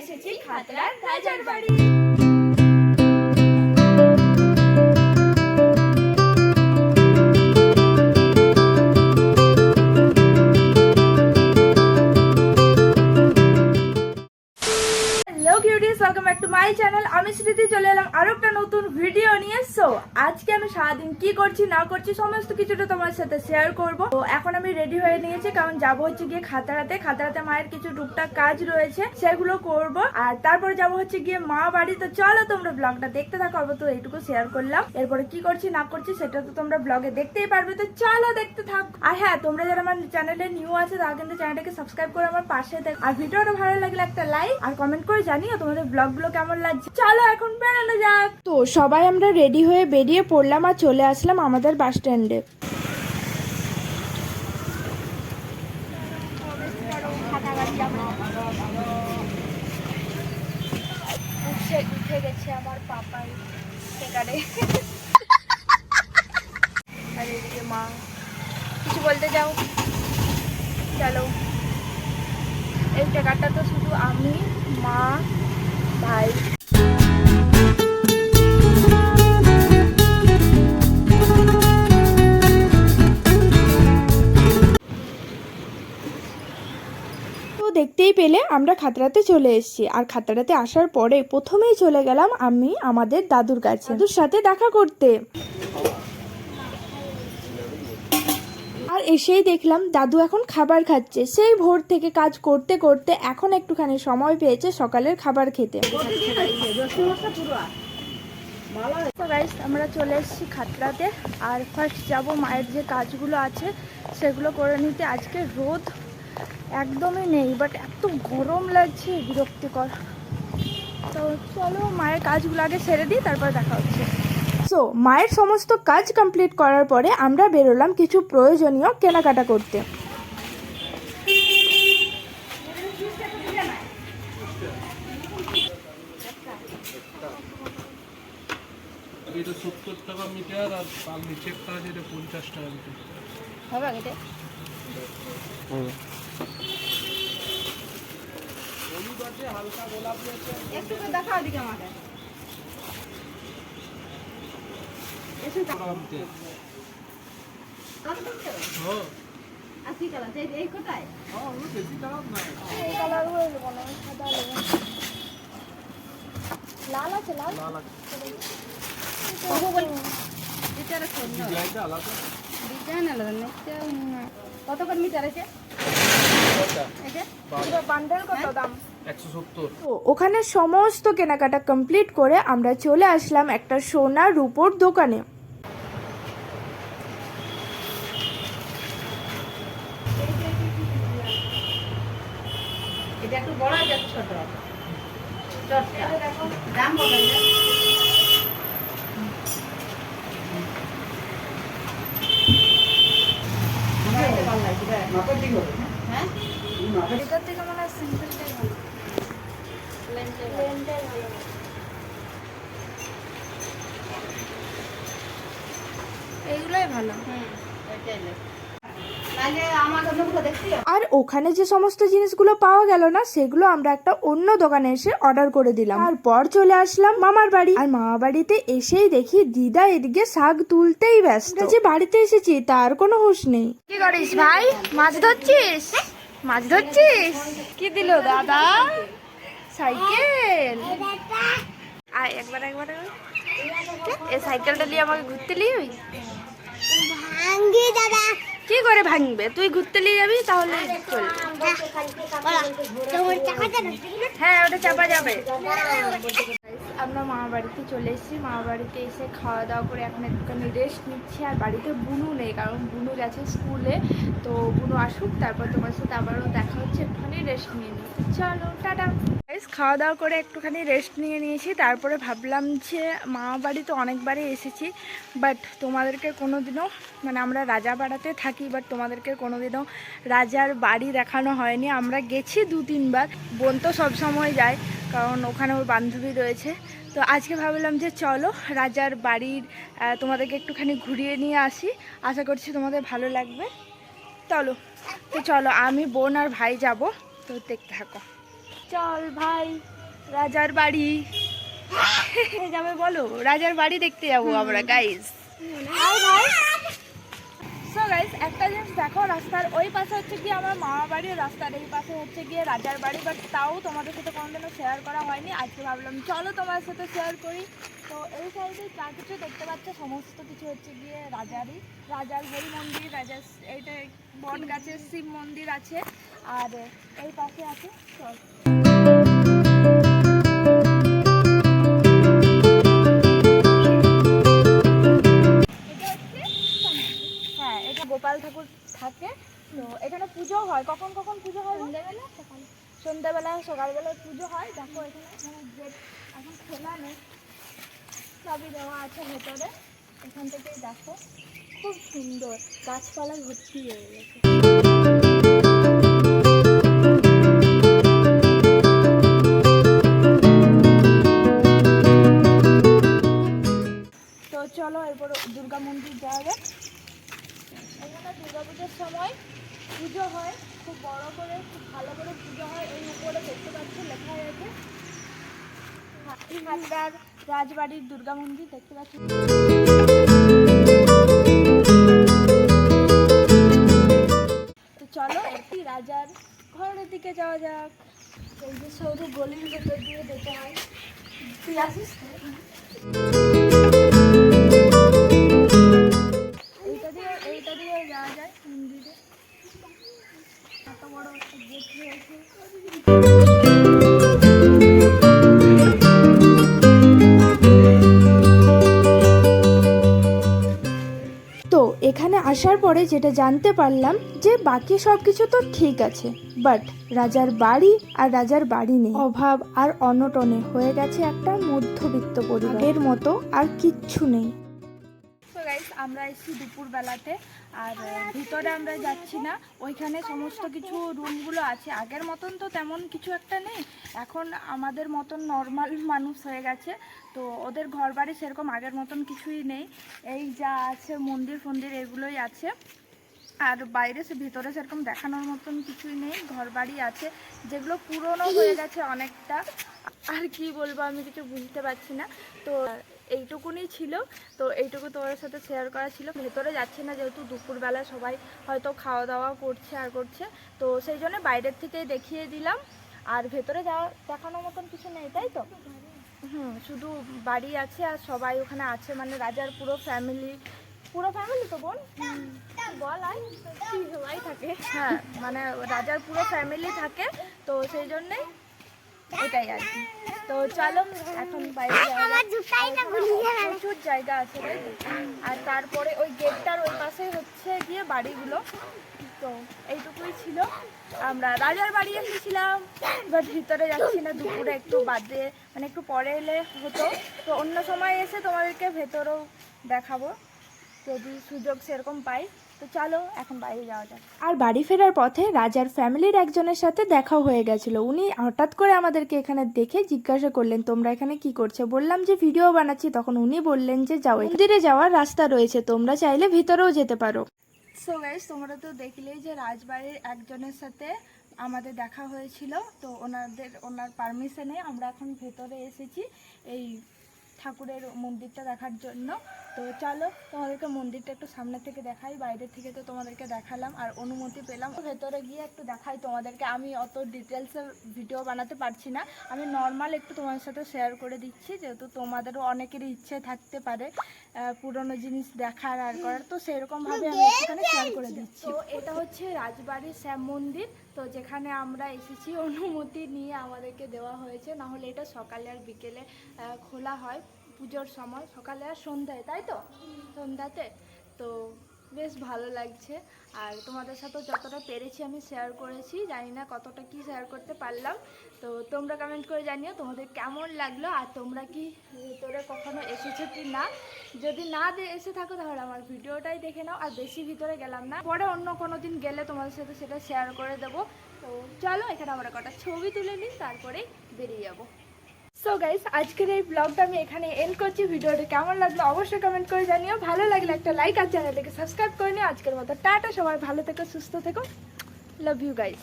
এসেছি খাতড়ার রাজার বাড়ি। স্মৃতি চলে এলাম আরও একটা নতুন ভিডিও নিয়ে সো আজকে আমি সারাদিন কি করছি, না করছি, সমস্ত কিছুটা তোমার সাথে শেয়ার করব। তো এখন আমি রেডি হয়ে নিয়েছি, কারণ যাব হচ্ছে গিয়ে খাতারাতে। খাতারাতে মায়ের কিছু টুকটাক কাজ রয়েছে, সেগুলো করব। আর তারপরে যাব হচ্ছে গিয়ে মা বাড়ি। তো চলো তোমরা ব্লগটা দেখতে থাকো অল্প তো এইটুকু শেয়ার করলাম। এরপরে কি করছি, না করছি, সেটা তো তোমরা ব্লগে দেখতেই পারবে। তো চলো দেখতে থাক। আর হ্যাঁ তোমরা যারা আমার চ্যানেলে নিউ আছে, তারা কিন্তু চ্যানেলটাকে সাবস্ক্রাইব করে আমার পাশে দেখ আর ভিডিওটা ভালো লাগলে একটা লাইক আর কমেন্ট করে জানিও তোমাদের ব্লগগুলো কেমন লাগছে। চলো এখন বেরোনো যাক। তো সবাই আমরা রেডি হয়ে বেরিয়ে পড়লাম আর চলে আসলাম আমাদের বাস স্ট্যান্ডে উঠে গেছে আমার পাপাই মা। কিছু বলতে যাও চলো। এই তো শুধু আমি, মা, ভাই দেখতেই পেলে আমরা খাতড়াতে চলে এসেছি। আর খাতড়াতে আসার পরে প্রথমেই চলে গেলাম আমি, আমাদের দাদুর কাছে। দাদুর সাথে দেখা করতে। আর এসেই দেখলাম দাদু এখন খাবার খাচ্ছে। সেই ভোর থেকে কাজ করতে করতে এখন একটুখানি সময় পেয়েছে সকালের খাবার খেতে। আমরা চলে এসেছি খাতড়াতে। আর ফার্স্ট যাব মায়ের যে কাজগুলো আছে, সেগুলো করে নিতে। আজকে রোদ একদমই নেই বাট এত গরম লাগছে বিরক্তিকর। তো চলো মায়ের কাজগুলো আগে সেরে দিই তারপর দেখা হচ্ছে। সো মায়ের সমস্ত কাজ কমপ্লিট করার পরে আমরা বেরোলাম কিছু প্রয়োজনীয় কেনাকাটা করতে। এটা সত্তর টাকা মিটার আর তার আছে এটা পঞ্চাশ টাকা মিটার। হবে হলুদ আছে হালকা গোলাপি আছে একটু করে দেখাও দিকে আমাকে আর কি কালার এই কোথায়? লাল আছে লাল? লাল আছে। ডিজাইন আলাদা নেকটা কত করে মিটার আছে? এটা বান্ডেল কত দাম? ওখানে সমস্ত কেনাকাটা কমপ্লিট করে আমরা চলে আসলাম একটা সোনা রূপোর দোকানে। এটা একটু বড় আছে ছোট। দাম। হ্যাঁ? এটার থেকে মনে হয় সিম্পলটাই এইগুলোই ভালো। হুম, আর ওখানে যে সমস্ত জিনিসগুলো পাওয়া গেল না সেগুলো আমরা একটা অন্য দোকানে এসে অর্ডার করে দিলাম। তারপর চলে আসলাম মামার বাড়ি। আর মামা বাড়িতে এসেই দেখি দিদা এদিকে শাক তুলতেই ব্যস্ত। যে বাড়িতে এসেছি তার কোনো হুঁশ নেই। কি করিস ভাই? মাছ ধরছিস? মাছ ধরছিস? কি দিল দাদা? সাইকেল। আয় একবার একবার। এই সাইকেলটা নিয়ে আমাকে ঘুরতে নিয়ে যাবি? ভাঙ্গি দাদা। কি করে ভাঙবে? তুই ঘুরতে নিয়ে যাবি তাহলে চলবে। হ্যাঁ ওটা চাপা যাবে। আমরা মামা বাড়িতে চলে এসেছি। মামা বাড়িতে এসে খাওয়া দাওয়া করে এখন একটুখানি রেস্ট নিচ্ছি। আর বাড়িতে বুনু নেই কারণ বুনু গেছে স্কুলে। তো বুনু আসুক তারপর তোমার সাথে আবারও দেখা হচ্ছে। একটুখানি রেস্ট নিয়ে নিই চলো টাটা। খাওয়া দাওয়া করে একটুখানি রেস্ট নিয়ে নিয়েছি। তারপরে ভাবলাম যে মামা বাড়িতে অনেকবারই এসেছি বাট তোমাদেরকে কোনো দিনও মানে আমরা রাজাপাড়াতে থাকি বাট তোমাদেরকে কোনো দিনও রাজার বাড়ি দেখানো হয়নি। আমরা গেছি দু, তিনবার। বোন তো সবসময় যায়, কারণ ওখানে ওর বান্ধবী রয়েছে। তো আজকে ভাবলাম যে চলো রাজার বাড়ির তোমাদেরকে একটুখানি ঘুরিয়ে নিয়ে আসি। আশা করছি তোমাদের ভালো লাগবে। চলো, তো চলো আমি বোন আর ভাই যাব। তো দেখতে থাকো। চল ভাই রাজার বাড়ি। যাবে বলো রাজার বাড়ি দেখতে যাব আমরা গাইস সো গাইস একটা জিনিস দেখো রাস্তার ওই পাশে হচ্ছে গিয়ে আমার মামা বাড়ির রাস্তার এই পাশে হচ্ছে গিয়ে রাজার বাড়ি বাট তাও তোমাদের সাথে কোনোদিনও শেয়ার করা হয়নি আজকে ভাবলাম চলো তোমার সাথে শেয়ার করি। তো এই সাইডে যা কিছু দেখতে পাচ্ছ সমস্ত কিছু হচ্ছে গিয়ে রাজারই। রাজার হরি মন্দির রাজার এইটা বট গাছের শিব মন্দির আছে আর এই পাশে আছে চল। ঠাকুর থাকে। তো এখানে পুজো হয়। কখন কখন পুজো হয় সন্ধ্যাবেলা সন্ধ্যাবেলা সকালবেলা পুজো হয়। দেখো এখানে এখানে গেট এখন খোলা নেই। সবই দেওয়া আছে ভেতরে। এখান থেকেই দেখো। খুব সুন্দর। গাছপালা ভর্তি হয়ে গেছে। হাজরার রাজবাড়ির দুর্গা মন্দির, দেখতে পাচ্ছি তো চলো, একটি রাজার ঘরের দিকে যাওয়া যাক। এই যে সরু গলির ভেতর দিয়ে যেতে হয়। তুই আসিস এখানে আসার পরে যেটা জানতে পারলাম যে বাকি সব কিছু তো ঠিক আছে বাট রাজার বাড়ি আর রাজার বাড়ি নেই। অভাব আর অনটনে হয়ে গেছে একটা মধ্যবিত্ত পরিবারের মতো আর কিচ্ছু নেই। গাইস আমরা এসেছি দুপুরবেলাতে, আর ভিতরে আমরা যাচ্ছি না। ওইখানে সমস্ত কিছু রুমগুলো আছে। আগের মতন তো তেমন কিছু একটা নেই। এখন আমাদের মতন নর্মাল মানুষ হয়ে গেছে। তো ওদের ঘর বাড়ি সেরকম আগের মতন কিছুই নেই। এই যা আছে, মন্দির ফন্দির এগুলোই আছে। আর বাইরে সে ভিতরে সেরকম দেখানোর মতন কিছুই নেই। ঘর বাড়ি আছে। যেগুলো পুরনো হয়ে গেছে অনেকটা। আর কি বলব, আমি কিছু বুঝতে পারছি না। তো এইটুকুনি ছিল। তো এইটুকু তোমার সাথে শেয়ার করা ছিল। ভেতরে যাচ্ছি না যেহেতু দুপুরবেলা সবাই হয়তো খাওয়া দাওয়া করছে আর করছে। তো সেই জন্য বাইরের থেকেই দেখিয়ে দিলাম। আর ভেতরে যাওয়া দেখানোর মতন কিছু নেই তাই তো? হুম শুধু বাড়ি আছে আর সবাই ওখানে আছে। মানে রাজার পুরো ফ্যামিলি পুরো ফ্যামিলি তো বোন? বল সবাই থাকে। হ্যাঁ মানে রাজার পুরো ফ্যামিলি থাকে। তো সেই জন্যে এটাই আর কি। তো চলো এখন বাইরে প্রচুর জায়গা আছে আর তারপরে ওই গেটটার ওই পাশে হচ্ছে গিয়ে বাড়িগুলো। তো এইটুকুই ছিল। আমরা রাজার বাড়ি এসেছিলাম বাট ভিতরে যাচ্ছি না দুপুরে একটু বাদে মানে একটু পরে এলে হতো। তো অন্য সময় এসে তোমাদেরকে ভেতরেও দেখাবো। যদি সুযোগ সেরকম পাই। তো চলো এখন বাইরে যাওয়া যাক। আর বাড়ি ফেরার পথে রাজার ফ্যামিলির একজনের সাথে দেখাও হয়ে গেছিল। উনি হঠাৎ করে আমাদেরকে এখানে দেখে জিজ্ঞাসা করলেন তোমরা এখানে কি করছ? বললাম যে ভিডিও বানাচ্ছি। তখন উনি বললেন যে যাও মন্দিরে যাওয়ার রাস্তা রয়েছে। তোমরা চাইলে ভিতরেও যেতে পারো। সো গাইস তোমরা তো দেখলেই যে রাজবাড়ির একজনের সাথে আমাদের দেখা হয়েছিল। তো ওনাদের ওনার পারমিশনে আমরা এখন ভেতরে এসেছি এই ঠাকুরের মন্দিরটা দেখার জন্য। তো চলো, তোমাদেরকে মন্দিরটা একটু সামনে থেকে দেখাই, বাইরে থেকে তো তোমাদেরকে দেখালাম আর অনুমতি পেলাম। ভেতরে গিয়ে একটু দেখাই তোমাদেরকে, আমি অত ডিটেলসে ভিডিও বানাতে পারছি না। আমি নর্মাল একটু তোমাদের সাথে শেয়ার করে দিচ্ছি, যেহেতু তোমাদেরও অনেকেরই ইচ্ছে থাকতে পারে পুরনো জিনিস দেখার আর করার। তো সেরকমভাবে আমি এখানে শেয়ার করে দিচ্ছি। তো এটা হচ্ছে রাজবাড়ির শ্যাম মন্দির। তো যেখানে আমরা এসেছি, অনুমতি নিয়ে আমাদেরকে দেওয়া হয়েছে। না হলে এটা সকালে আর বিকেলে খোলা হয়। পুজোর সময়, সকালে আর সন্ধ্যায়, তাই তো? সন্ধ্যাতে। তো বেশ ভালো লাগছে। আর তোমাদের সাথেও যতটা পেরেছি আমি শেয়ার করেছি, জানি না কতটা কি শেয়ার করতে পারলাম। তো তোমরা কমেন্ট করে জানিও তোমাদের কেমন লাগল, আর তোমরা কি ভেতরে কখনো এসেছ কি না? যদি না এসে থাকো তাহলে আমার ভিডিওটাই দেখে নাও, আর বেশি ভিতরে গেলাম না। পরে অন্য কোনো দিন গেলে তোমাদের সাথে সেটা শেয়ার করে দেবো। তো চলো এখানে আমরা কটা ছবি তুলে নিই, তারপরেই বেরিয়ে যাব। সো গাইস আজকের এই ব্লগটা আমি এখানে এন্ড করছি। ভিডিওটা কেমন লাগল অবশ্যই কমেন্ট করে জানিও। ভালো লাগলে একটা লাইক আর চ্যানেলটাকে সাবস্ক্রাইব করে নিও। আজকের মতো টাটা, সবাই ভালো থেকো, সুস্থ থেকো। Love you guys